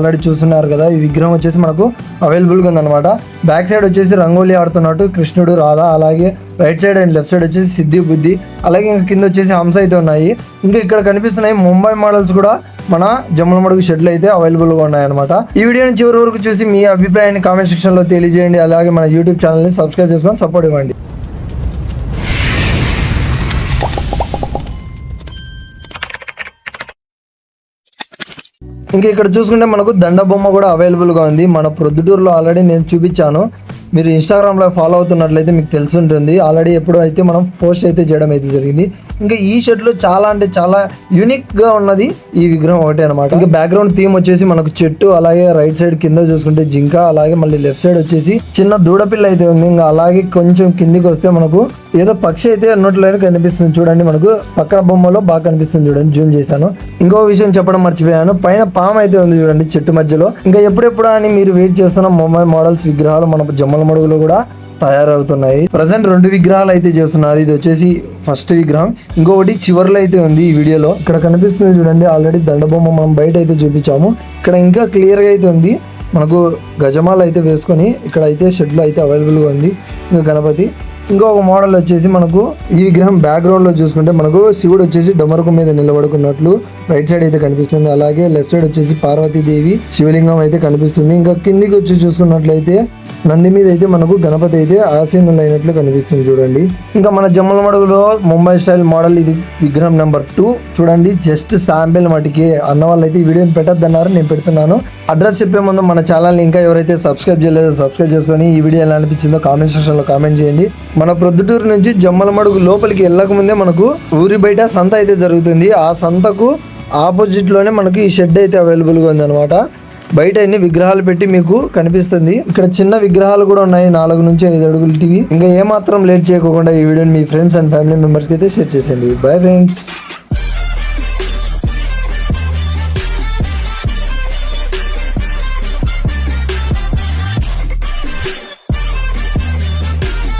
Already చూస్తున్నారు కదా ఈ విగ్రహం వచ్చేసి మనకు అవైలబుల్గా ఉందన్నమాట. బ్యాక్ సైడ్ వచ్చేసి రంగోలీ ఆడుతున్నట్టు కృష్ణుడు రాధ అలాగే right side and left side వచ్చేసి సిద్ధి బుద్ధి అలాగే ఇంకా కింద వచ్చేసి హంస అయితే ఉన్నాయి. ఇంకా ఇక్కడ కనిపిస్తున్నాయి ముంబై మోడల్స్ కూడా మన జమ్మలమడుగు షెడ్లు అయితే అవైలబుల్గా ఉన్నాయన్నమాట. ఈ వీడియోని చివరి వరకు చూసి మీ అభిప్రాయాన్ని కామెంట్ సెక్షన్లో తెలియజేయండి. అలాగే మన యూట్యూబ్ ఛానల్ని సబ్స్క్రైబ్ చేసుకొని సపోర్ట్ ఇవ్వండి. ఇంకా ఇక్కడ చూసుకుంటే మనకు దండ బొమ్మ కూడా అవైలబుల్గా ఉంది. మన ప్రొద్దుటూరులో ఆల్రెడీ నేను చూపించాను. మీరు ఇన్స్టాగ్రామ్లో ఫాలో అవుతున్నట్లయితే మీకు తెలిసి ఉంటుంది ఆల్రెడీ ఎప్పుడు అయితే మనం పోస్ట్ అయితే చేయడం అయితే జరిగింది. ఇంకా ఈ షర్ట్లో చాలా అంటే చాలా యూనిక్గా ఉన్నది ఈ విగ్రహం ఒకటే అనమాట ఇంకా బ్యాక్గ్రౌండ్ థీమ్ వచ్చేసి మనకు చెట్టు అలాగే రైట్ సైడ్ కింద చూసుకుంటే జింక అలాగే మళ్ళీ లెఫ్ట్ సైడ్ వచ్చేసి చిన్న దూడపిల్ల అయితే ఉంది. ఇంకా అలాగే కొంచెం కిందికి వస్తే మనకు ఏదో పక్షి అయితే అన్నట్లయినా కనిపిస్తుంది చూడండి మనకు. పక్కన బొమ్మలో బాగా కనిపిస్తుంది చూడండి జూమ్ చేశాను. ఇంకో విషయం చెప్పడం మర్చిపోయాను. పైన పాము అయితే ఉంది చూడండి చెట్టు మధ్యలో. ఇంకా ఎప్పుడెప్పుడు అని మీరు వెయిట్ చేస్తున్న ముంబై మోడల్స్ విగ్రహాలు మన జమ్మల మడుగులో కూడా తయారవుతున్నాయి. ప్రజెంట్ రెండు విగ్రహాలు అయితే చేస్తున్నారు. ఇది వచ్చేసి ఫస్ట్ విగ్రహం. ఇంకొకటి చివర్లో అయితే ఉంది ఈ వీడియోలో. ఇక్కడ కనిపిస్తుంది చూడండి ఆల్రెడీ దండబొమ్మ మనం బయట అయితే చూపించాము. ఇక్కడ ఇంకా క్లియర్గా అయితే ఉంది. మనకు గజమాలు అయితే వేసుకొని ఇక్కడ అయితే షెడ్లు అయితే అవైలబుల్గా ఉంది. ఇంకా గణపతి. ఇంకొక మోడల్ వచ్చేసి మనకు ఈ విగ్రహం బ్యాక్గ్రౌండ్లో చూసుకుంటే మనకు శివుడు వచ్చేసి డొమరకు మీద నిలబడుకున్నట్లు రైట్ సైడ్ అయితే కనిపిస్తుంది. అలాగే లెఫ్ట్ సైడ్ వచ్చేసి పార్వతీదేవి శివలింగం అయితే కనిపిస్తుంది. ఇంకా కిందికి వచ్చి చూసుకున్నట్లయితే నంది మీద అయితే మనకు గణపతి అయితే ఆసీనులు అయినట్లు కనిపిస్తుంది చూడండి. ఇంకా మన జమ్మలమడుగులో ముంబై స్టైల్ మోడల్ ఇది విగ్రహం నెంబర్ టూ చూడండి జస్ట్ శాంపిల్ మటుకి అన్న వాళ్ళు అయితే ఈ వీడియోని పెట్టద్దన్నారు. నేను పెడుతున్నాను. అడ్రస్ చెప్పే ముందు మన ఛానల్ ఇంకా ఎవరైతే సబ్స్క్రైబ్ చేయలేదో సబ్స్క్రైబ్ చేసుకొని ఈ వీడియో ఎలా అనిపించిందో కామెంట్ సెక్షన్లో కామెంట్ చేయండి. మన ప్రొద్దుటూరు నుంచి జమ్మలమడుగు లోపలికి వెళ్ళకముందే మనకు ఊరి బయట సంత అయితే జరుగుతుంది. ఆ సంతకు ఆపోజిట్లోనే మనకు ఈ షెడ్ అయితే అవైలబుల్గా ఉందన్నమాట. బయట అన్ని విగ్రహాలు పెట్టి మీకు కనిపిస్తుంది. ఇక్కడ చిన్న విగ్రహాలు కూడా ఉన్నాయి. నాలుగు నుంచి ఐదు అడుగులు టీవీ. ఇంకా ఏమాత్రం లేట్ చేయకుండా ఈ వీడియోని మీ ఫ్రెండ్స్ అండ్ ఫ్యామిలీ మెంబర్స్కి అయితే షేర్ చేసేయండి. Bye friends.